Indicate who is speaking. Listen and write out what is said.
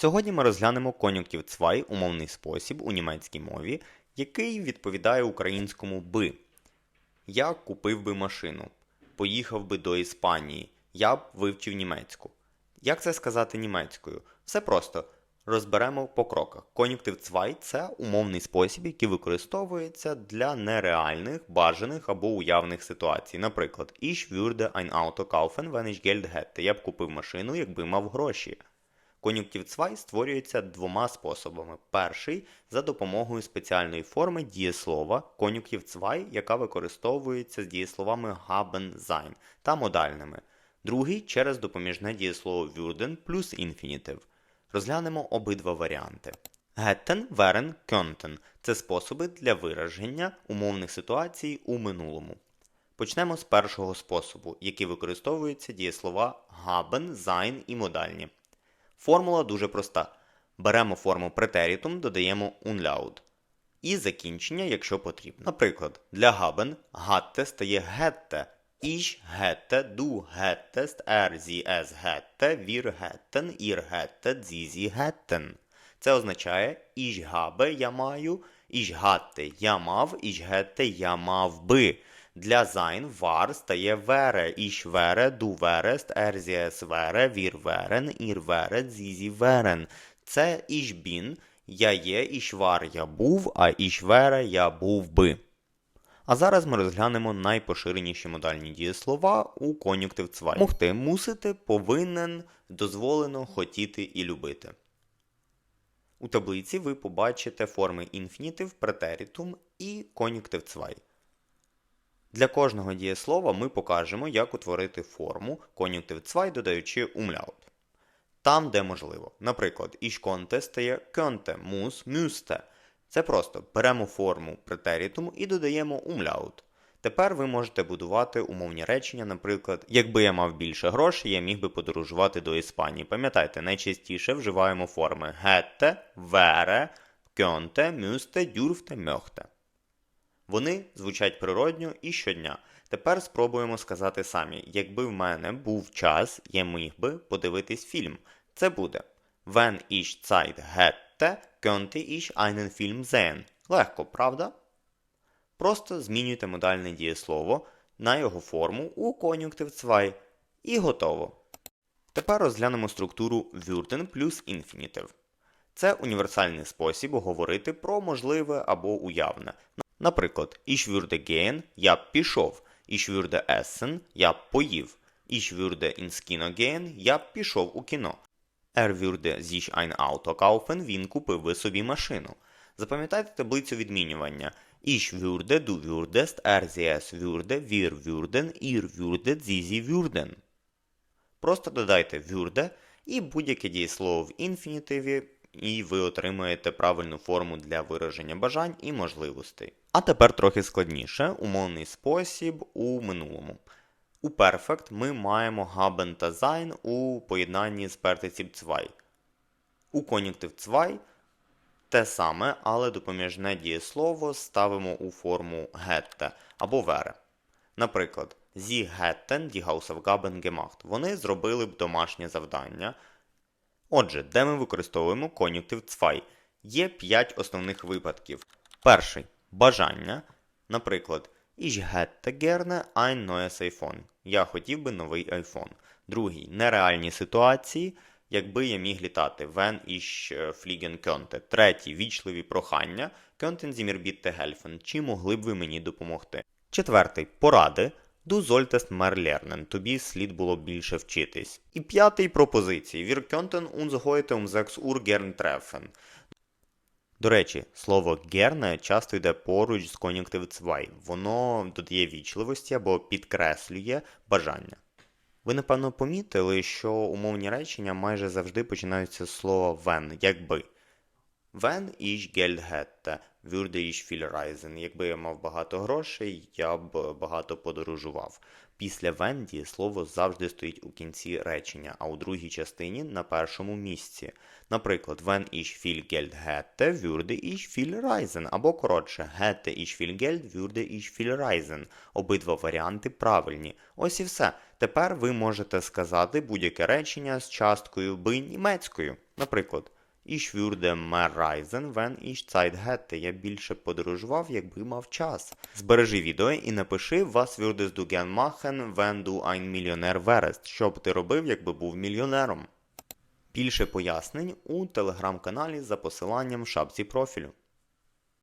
Speaker 1: Сьогодні ми розглянемо кон'юнктив цвай умовний спосіб у німецькій мові, який відповідає українському би. Я купив би машину, поїхав би до Іспанії, я б вивчив німецьку. Як це сказати німецькою? Все просто. Розберемо по кроках. Кон'юнктив цвай це умовний спосіб, який використовується для нереальних, бажаних або уявних ситуацій. Наприклад, Ich würde ein Auto kaufen, wenn ich Geld hätte. Я б купив машину, якби мав гроші. Кон'юнктив цвай створюється двома способами. Перший за допомогою спеціальної форми дієслова кон'юнктив цвай, яка використовується з дієсловами haben, sein та модальними. Другий через допоміжне дієслово würden плюс інфінітив. Розглянемо обидва варіанти. Hätten, wären, könnten – це способи для вираження умовних ситуацій у минулому. Почнемо з першого способу, який використовується дієслова haben, sein і модальні. Формула дуже проста. Беремо форму претерітум, додаємо unlaut. І закінчення, якщо потрібно. Наприклад, для haben hatte стає ich hätte, du hättest, er, sie, es hätte, wir hätten, ihr hättet, sie, sie hätten. Це означає ich habe, я маю, ich hatte, я мав, ich hätte, я мав би. Для sein war стає du wärest, er, sie, es wäre, wir wären, ihr wäret, sie, sie wären. Це ich bin, я є, ich war, я був, а ich wäre, я був би. А зараз ми розглянемо найпоширеніші модальні дієслова у кон'юнктив цвай. Могти, мусити, повинен, дозволено, хотіти і любити. У таблиці ви побачите форми інфінітив, претерітум і кон'юнктив цвай. Для кожного дієслова ми покажемо, як утворити форму кон'юнктив цвай, додаючи умляут. Там, де можливо. Наприклад, konnte стає könnte, muss, müsste. Це просто беремо форму претерітуму і додаємо умляут. Тепер ви можете будувати умовні речення, наприклад, якби я мав більше грошей, я міг би подорожувати до Іспанії. Пам'ятайте, найчастіше вживаємо форми hätte, wäre, könnte, müsste, dürfte, möchte. Вони звучать природньо і щодня. Тепер спробуємо сказати самі, якби в мене був час, я міг би подивитись фільм. Це буде Wenn ich Zeit hätte, könnte ich einen Film sehen. Легко, правда? Просто змінюйте модальне дієслово на його форму у кон'юнктив цвай і готово. Тепер розглянемо структуру würden плюс інфінітив. Це універсальний спосіб говорити про можливе або уявне. Наприклад, ich würde gehen – я б пішов, ich würde essen – я б поїв, ich würde ins Kino gehen – я б пішов у кіно. Er würde sich ein Auto kaufen – він купив би собі машину. Запам'ятайте таблицю відмінювання. Ich würde, du würdest, er, sie, würde, wir würden, ihr würdet, sie, sie würden. Просто додайте würde і будь-яке дієслово в інфінітиві, і ви отримаєте правильну форму для вираження бажань і можливостей. А тепер трохи складніше умовний спосіб у минулому. У Perfect ми маємо haben та sein у поєднанні з партиціп цвай. У кон'юнктив цвай те саме, але допоміжне дієслово ставимо у форму hätte або wäre. Наприклад, Sie hätten die Hausaufgaben gemacht. Вони зробили б домашнє завдання. Отже, де ми використовуємо кон'юнктив цвай? Є 5 основних випадків. Перший бажання. Наприклад, Ich hätte gerne ein neues iPhone. Я хотів би новий iPhone. Другий нереальні ситуації, якби я міг літати. Wenn ich fliegen könnte. Третій вічливі прохання. Könnten Sie mir bitte helfen? Чи могли б ви мені допомогти? Четвертий поради. Du solltest mehr lernen. Тобі слід було більше вчитись. І п'ятий пропозиції. Wir könnten uns heute um 6 Uhr gern treffen. До речі, слово gerne часто йде поруч з кон'юнктив цвай. Воно додає вічливості або підкреслює бажання. Ви, напевно, помітили, що умовні речення майже завжди починаються з слова wenn, якби. Wenn ich Geld hätte, würde ich viel reisen. Якби я мав багато грошей, я б багато подорожував. Після wenn дієслово завжди стоїть у кінці речення, а у другій частині на першому місці. Наприклад, wenn ich viel Geld hätte, würde ich viel reisen. Або коротше, hätte ich viel Geld, würde ich viel reisen. Обидва варіанти правильні. Ось і все. Тепер ви можете сказати будь-яке речення з часткою би німецькою. Наприклад, Ich würde mehr reisen, wenn ich Zeit hätte. Я більше подорожував, якби мав час. Збережи відео і напиши Was würdest du gern machen, wenn du ein Millionär wärst? Що б ти робив, якби був мільйонером? Більше пояснень у телеграм-каналі за посиланням в шапці профілю.